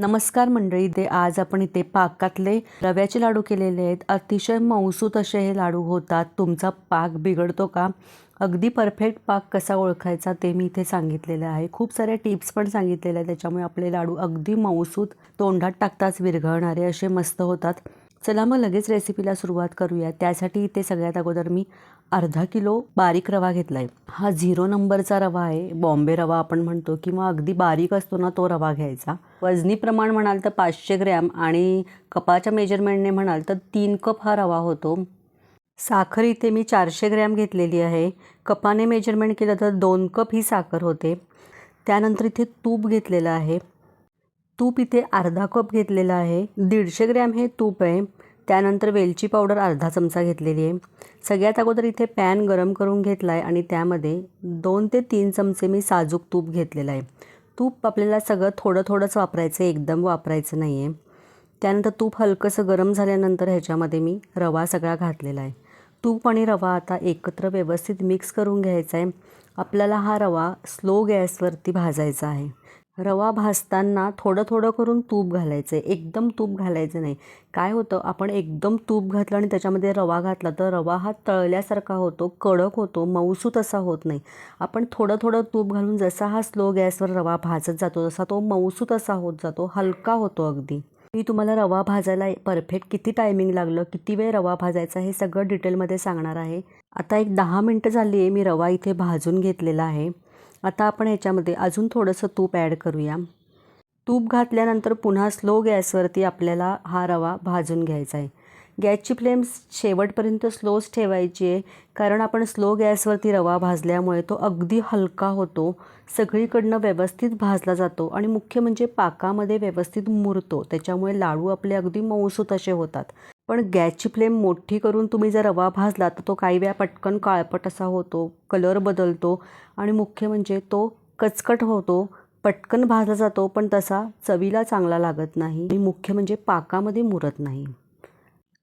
नमस्कार मंडळी ते आज आपण इथे पाकातले रव्याचे लाडू केलेले आहेत. अतिशय मौसूत असे हे लाडू होतात. तुमचा पाक बिघडतो का? अगदी परफेक्ट पाक कसा ओळखायचा ते मी इथे सांगितलेलं आहे. खूप साऱ्या टिप्स पण सांगितलेल्या आहेत. त्याच्यामुळे आपले लाडू अगदी मौसूत तोंडात टाकताच विरघळणारे असे मस्त होतात. चला मग लगेच रेसिपीला सुरुवात करूया त्यासाठी इथे सगळ्यात अगोदर मी अर्धा किलो बारीक रवा घेतला आहे हा झिरो नंबरचा रवा आहे. बॉम्बे रवा आपण म्हणतो किंवा अगदी बारीक असतो ना तो रवा घ्यायचा. वजनी प्रमाण म्हणाल तर पाचशे ग्रॅम आणि कपाच्या मेजरमेंटने म्हणाल तर तीन कप हा रवा होतो. साखर इथे मी चारशे ग्रॅम घेतलेली आहे. कपाने मेजरमेंट केलं तर दोन कप ही साखर होते. त्यानंतर इथे तूप घेतलेलं आहे. तूप इथे अर्धा कप घेतलेला आहे. दीडशे ग्रॅम हे तूप आहे. त्यानंतर वेलची पावडर अर्धा चमचा घेतलेली आहे. सगळ्यात अगोदर इथे पॅन गरम करून घेतला आहे आणि त्यामध्ये दोन ते तीन चमचे मी साजूक तूप घेतलेलं आहे. तूप आपल्याला सगळं थोडं थोडंच वापरायचं आहे. एकदम वापरायचं नाही आहे त्यानंतर तूप हलकंसं गरम झाल्यानंतर ह्याच्यामध्ये मी रवा सगळा घातलेला आहे. तूप आणि रवा आता एकत्र व्यवस्थित मिक्स करून घ्यायचा आहे. आपल्याला हा रवा स्लो गॅसवरती भाजायचा आहे. रवा भाजताना थोडं थोडं करून तूप घालायचं. आहे एकदम तूप घालायचं नाही. काय होतं? आपण एकदम तूप घातलं आणि त्याच्यामध्ये रवा घातला तर रवा हा तळल्यासारखा होतो कडक होतो मऊसूत असा होत नाही. आपण थोडं थोडं तूप घालून जसा हा स्लो गॅसवर रवा भाजत जातो तसा तो मऊसूत असा होत जातो हलका होतो अगदी. मी तुम्हाला रवा भाजायला परफेक्ट किती टायमिंग लागलं किती वेळ रवा भाजायचा हे सगळं डिटेलमध्ये सांगणार आहे. आता एक दहा मिनटं झाली आहे मी रवा इथे भाजून घेतलेला आहे. आता आपण ह्याच्यामध्ये अजून थोडंसं तूप ॲड करूया. तूप घातल्यानंतर पुन्हा स्लो गॅसवरती आपल्याला हा रवा भाजून घ्यायचा आहे. गॅसची फ्लेम शेवटपर्यंत स्लोच ठेवायची आहे. कारण आपण स्लो गॅसवरती रवा भाजल्यामुळे तो अगदी हलका होतो. सगळीकडनं व्यवस्थित भाजला जातो आणि मुख्य म्हणजे पाकामध्ये व्यवस्थित मुरतो. त्याच्यामुळे लाडू आपले अगदी मऊसूत असे होतात. पण गॅसची फ्लेम मोठी करून तुम्ही जर रवा भाजला तर तो काही वेळा पटकन काळपट असा होतो कलर बदलतो आणि मुख्य म्हणजे तो कचकट होतो. पटकन भाजला जातो पण तसा चवीला चांगला लागत नाही आणि मुख्य म्हणजे पाकामध्ये मुरत नाही.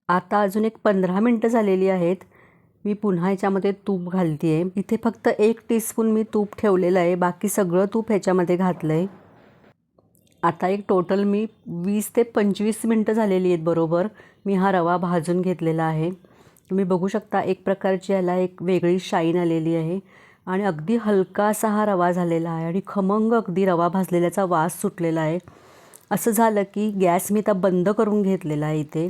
आता अजून एक पंधरा मिनटं झालेली आहेत. मी पुन्हा ह्याच्यामध्ये तूप घालते आहे इथे फक्त एक टीस्पून मी तूप ठेवलेलं आहे. बाकी सगळं तूप ह्याच्यामध्ये घातलं आहे आता एक टोटल मी वीस ते पंचवीस मिनटं झालेली आहेत बरोबर. मी हा रवा भाजून घेतलेला आहे. तुम्ही बघू शकता एक प्रकारची याला एक वेगळी शाईन आलेली आहे. आणि अगदी हलका असा हा रवा झालेला आहे आणि खमंग अगदी रवा भाजलेल्याचा वास सुटलेला आहे. असं झालं की गॅस मी आता बंद करून घेतलेला आहे इथे.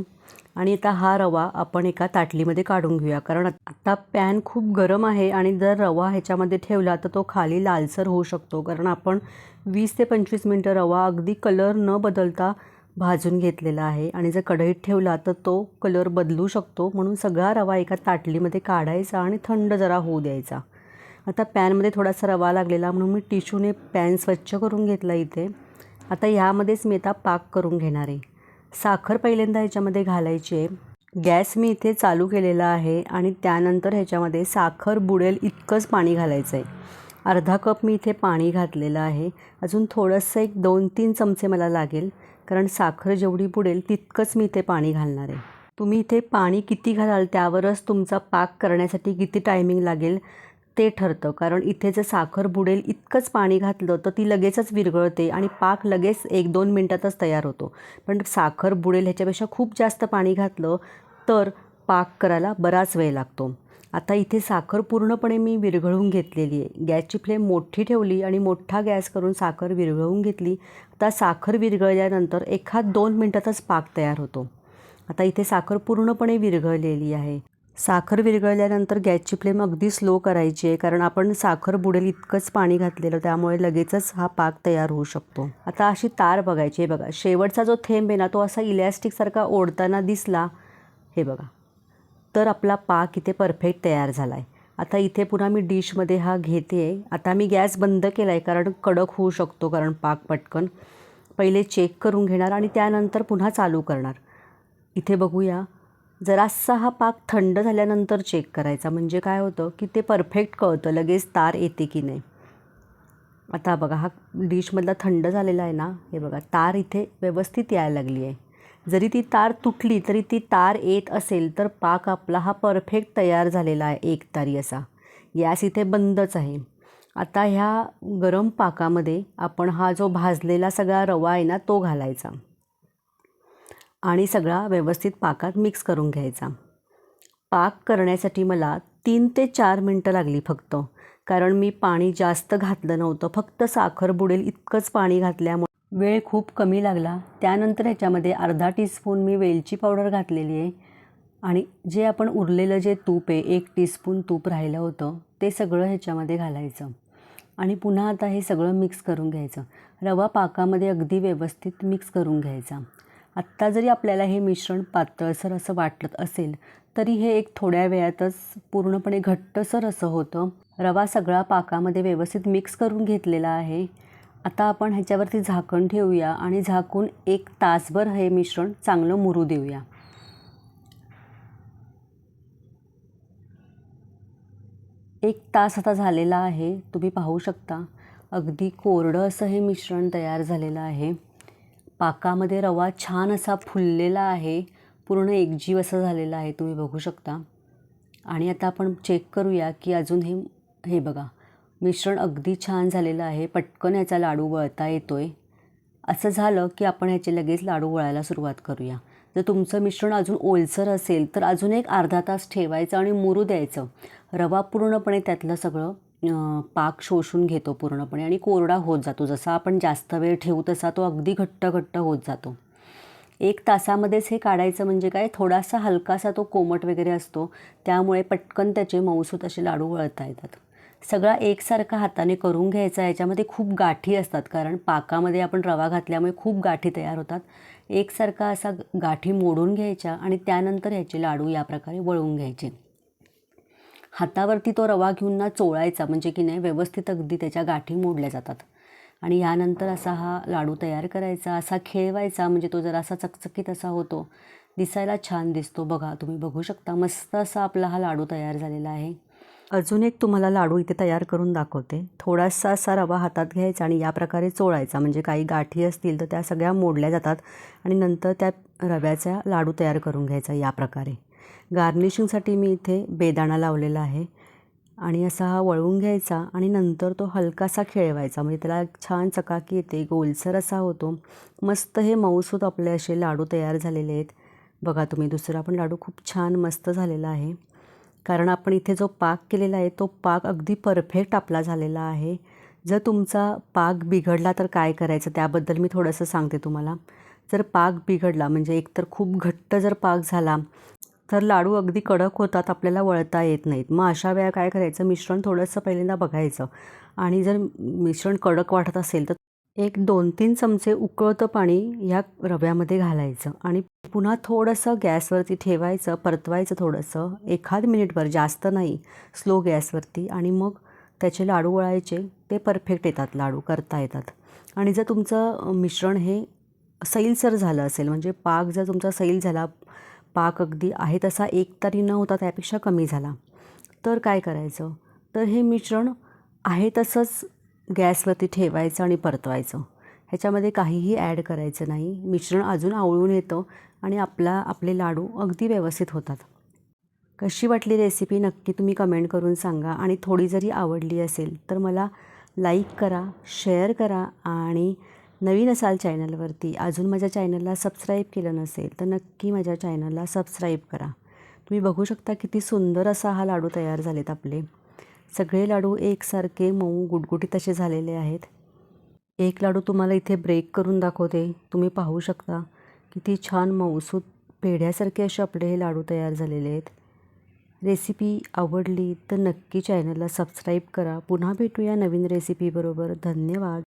आणि आता हा रवा आपण एका ताटलीमध्ये काढून घेऊया. कारण आता पॅन खूप गरम आहे आणि जर रवा ह्याच्यामध्ये ठेवला तर तो खाली लालसर होऊ शकतो. कारण आपण वीस ते पंचवीस मिनटं रवा अगदी कलर न बदलता भाजून घेतलेला आहे. आणि जर कढईत ठेवला तर तो कलर बदलू शकतो. म्हणून सगळा रवा एका ताटलीमध्ये काढायचा आणि थंड जरा होऊ द्यायचा. आता पॅनमध्ये थोडासा रवा लागलेला म्हणून मी टिश्यूने पॅन स्वच्छ करून घेतला इथे. आता ह्यामध्येच मी आता पाक करून घेणार आहे. साखर पहिल्यांदा ह्याच्यामध्ये घालायची आहे. गॅस मी इथे चालू केलेला आहे आणि त्यानंतर ह्याच्यामध्ये साखर बुडेल इतकंच पाणी घालायचं आहे. अर्धा कप मी इथे पाणी घातलेलं आहे. अजून थोडंसं एक दोन तीन चमचे मला लागेल कारण साखर जेवढी बुडेल तितकंच मी इथे पाणी घालणार आहे. तुम्ही इथे पाणी किती घालाल त्यावरच तुमचा पाक करण्यासाठी किती टायमिंग लागेल ते ठरतं. कारण इथे जर साखर बुडेल इतकंच पाणी घातलं तर ती लगेचच विरघळते आणि पाक लगेच एक दोन मिनटातच तयार होतो. पण साखर बुडेल ह्याच्यापेक्षा खूप जास्त पाणी घातलं तर पाक करायला बराच वेळ लागतो. आता इथे साखर पूर्णपणे मी विरघळून घेतलेली आहे. गॅसची फ्लेम मोठी ठेवली आणि मोठा गॅस करून साखर विरघळून घेतली. आता साखर विरघळल्यानंतर एखाद दोन मिनटातच पाक तयार होतो. आता इथे साखर पूर्णपणे विरघळलेली आहे. साखर विरघळल्यानंतर गॅसची फ्लेम अगदी स्लो करायची आहे कारण आपण साखर बुडेल इतकंच पाणी घातलेलं त्यामुळे लगेचच हा पाक तयार होऊ शकतो. आता अशी तार बघायची आहे बघा. शेवटचा जो थेंब आहे ना तो असा इलॅस्टिकसारखा ओढताना दिसला हे बघा. तर आपला पाक इथे परफेक्ट तयार झाला आहे आता इथे पुन्हा मी डिशमध्ये हा घेते. आहे आता मी गॅस बंद केला आहे कारण कडक होऊ शकतो कारण पाक पटकन. पहिले चेक करून घेणार आणि त्यानंतर पुन्हा चालू करणार. इथे बघूया. जरासा हा पाक थंड झाल्यानंतर चेक करायचा. म्हणजे काय होतं की ते परफेक्ट कळतं लगेच तार येते की नाही. आता बघा हा डिशमधला थंड झालेला आहे ना हे बघा तार इथे व्यवस्थित यायला लागली आहे. जरी ती तार तुटली तरी ती तार येत असेल तर पाक आपला हा परफेक्ट तयार झालेला आहे एक तारी असा. गॅस इथे बंदच आहे. आता ह्या गरम पाकामध्ये आपण हा जो भाजलेला सगळा रवा आहे ना तो घालायचा. आणि सगळा व्यवस्थित पाकात मिक्स करून घ्यायचा. पाक करण्यासाठी मला तीन ते चार मिनटं लागली फक्त. कारण मी पाणी जास्त घातलं नव्हतं. फक्त साखर बुडेल इतकंच पाणी घातल्यामुळे वेळ खूप कमी लागला. त्यानंतर ह्याच्यामध्ये अर्धा टीस्पून मी वेलची पावडर घातलेली आहे. आणि जे आपण उरलेलं जे तूप आहे एक टीस्पून तूप राहिलं होतं ते सगळं ह्याच्यामध्ये घालायचं. आणि पुन्हा आता हे सगळं मिक्स करून घ्यायचं. रवा पाकामध्ये अगदी व्यवस्थित मिक्स करून घ्यायचा. आत्ता जरी आपल्याला हे मिश्रण पातळसर असं वाटत असेल तरी हे एक थोड्या वेळातच पूर्णपणे घट्टसर असं होतं. रवा सगळा पाकामध्ये व्यवस्थित मिक्स करून घेतलेला आहे. आता आपण ह्याच्यावरती झाकण ठेवूया आणि झाकून एक तासभर हे मिश्रण चांगलं मुरू देऊया. एक तास आता झालेला आहे. तुम्ही पाहू शकता. अगदी कोरडं असं हे मिश्रण तयार झालेलं आहे. पाकामध्ये रवा छान असा फुललेला आहे. पूर्ण एकजीव असा झालेला आहे. तुम्ही बघू शकता. आणि आता आपण चेक करूया की अजून हे हे बघा. मिश्रण अगदी छान झालेलं आहे. पटकन याचा लाडू वळता येतो आहे असं झालं की आपण ह्याचे लगेच लाडू वळायला सुरुवात करूया. जर तुमचं मिश्रण अजून ओलसर असेल तर अजून एक अर्धा तास ठेवायचं आणि मुरू द्यायचं. रवा पूर्णपणे त्यातलं सगळं पाक शोषून घेतो पूर्णपणे आणि कोरडा होत जातो. जसा आपण जास्त वेळ ठेवू तसा तो अगदी घट्ट घट्ट होत जातो. एक तासामध्येच हे काढायचं म्हणजे काय? थोडासा हलकासा तो कोमट वगैरे असतो. त्यामुळे पटकन त्याचे मऊसूत असे लाडू वळता येतात. सगळा एकसारखा हाताने करून घ्यायचा. याच्यामध्ये खूप गाठी असतात. कारण पाकामध्ये आपण रवा घातल्यामुळे खूप गाठी तयार होतात. एकसारखा असा गाठी मोडून घ्यायच्या आणि त्यानंतर ह्याचे लाडू या प्रकारे वळवून घ्यायचे. हातावरती तो रवा घेऊन ना चोळायचा म्हणजे की नाही व्यवस्थित अगदी त्याच्या गाठी मोडल्या जातात. आणि यानंतर असा हा लाडू तयार करायचा असा खेळवायचा म्हणजे तो जरा असा चकचकीत असा होतो. दिसायला छान दिसतो बघा तुम्ही बघू शकता मस्त असा आपला हा लाडू तयार झालेला आहे. अजून एक तुम्हाला लाडू इथे तयार करून दाखवते. थोडासा असा रवा हातात घ्यायचा आणि या प्रकारे चोळायचा म्हणजे काही गाठी असतील तर त्या सगळ्या मोडल्या जातात. आणि नंतर त्या रव्याचा लाडू तयार करून घ्यायचा या प्रकारे. गार्निशिंगसाठी मी इथे बेदाणा लावलेला आहे. आणि असा हा वळवून घ्यायचा आणि नंतर तो हलकासा खेळवायचा. म्हणजे त्याला एक छान चकाकी येते गोलसर असा होतो. मस्त हे मऊसूत आपले असे लाडू तयार झालेले आहेत. बघा तुम्ही दुसरा पण लाडू खूप छान मस्त झालेला आहे. कारण आपण इथे जो पाक केलेला आहे तो पाक अगदी परफेक्ट आपला झालेला आहे. जर तुमचा पाक बिघडला तर काय करायचं त्याबद्दल मी थोडंसं सांगते तुम्हाला. जर पाक बिघडला म्हणजे एकतर खूप घट्ट जर पाक झाला तर लाडू अगदी कडक होतात आपल्याला वळता येत नाहीत. मग अशा वेळा काय करायचं? मिश्रण थोडंसं पहिल्यांदा बघायचं. आणि जर मिश्रण कडक वाटत असेल तर एक दोन तीन चमचे उकळतं पाणी ह्या रव्यामध्ये घालायचं. आणि पुन्हा थोडंसं गॅसवरती ठेवायचं परतवायचं थोडंसं. एखाद मिनिटभर जास्त नाही स्लो गॅसवरती. आणि मग त्याचे लाडू वळायचे ते परफेक्ट येतात लाडू करता येतात. आणि जर तुमचं मिश्रण हे सैलसर झालं असेल म्हणजे पाक जर तुमचा सैल झाला पाक अगदी आहे तसा एक तरी न होता त्यापेक्षा कमी झाला. तर काय करायचं? तर हे मिश्रण आहे तसंच गॅसवरती ठेवायचं आणि परतवायचं. ह्याच्यामध्ये काहीही ॲड करायचं नाही. मिश्रण अजून आवळून येतं आणि आपला आपले लाडू अगदी व्यवस्थित होतात. कशी वाटली रेसिपी नक्की तुम्ही कमेंट करून सांगा. आणि थोडी जरी आवडली असेल तर मला लाईक करा शेअर करा आणि नवीन असाल चॅनलवरती अजून माझ्या चॅनलला सबस्क्राईब केलं नसेल तर नक्की माझ्या चॅनलला सबस्क्राईब करा. तुम्ही बघू शकता किती सुंदर असा हा लाडू तयार झालेत आपले. सगळे लाडू एकसारखे मऊ गुटगुटीत असे झालेले आहेत. एक लाडू तुम्हाला इथे ब्रेक करून दाखवते. तुम्ही पाहू शकता किती छान मऊसूत पेढ्यासारखे असे आपले हे लाडू तयार झालेले आहेत. रेसिपी आवडली तर नक्की चॅनलला सबस्क्राईब करा. पुन्हा भेटूया नवीन रेसिपीबरोबर धन्यवाद.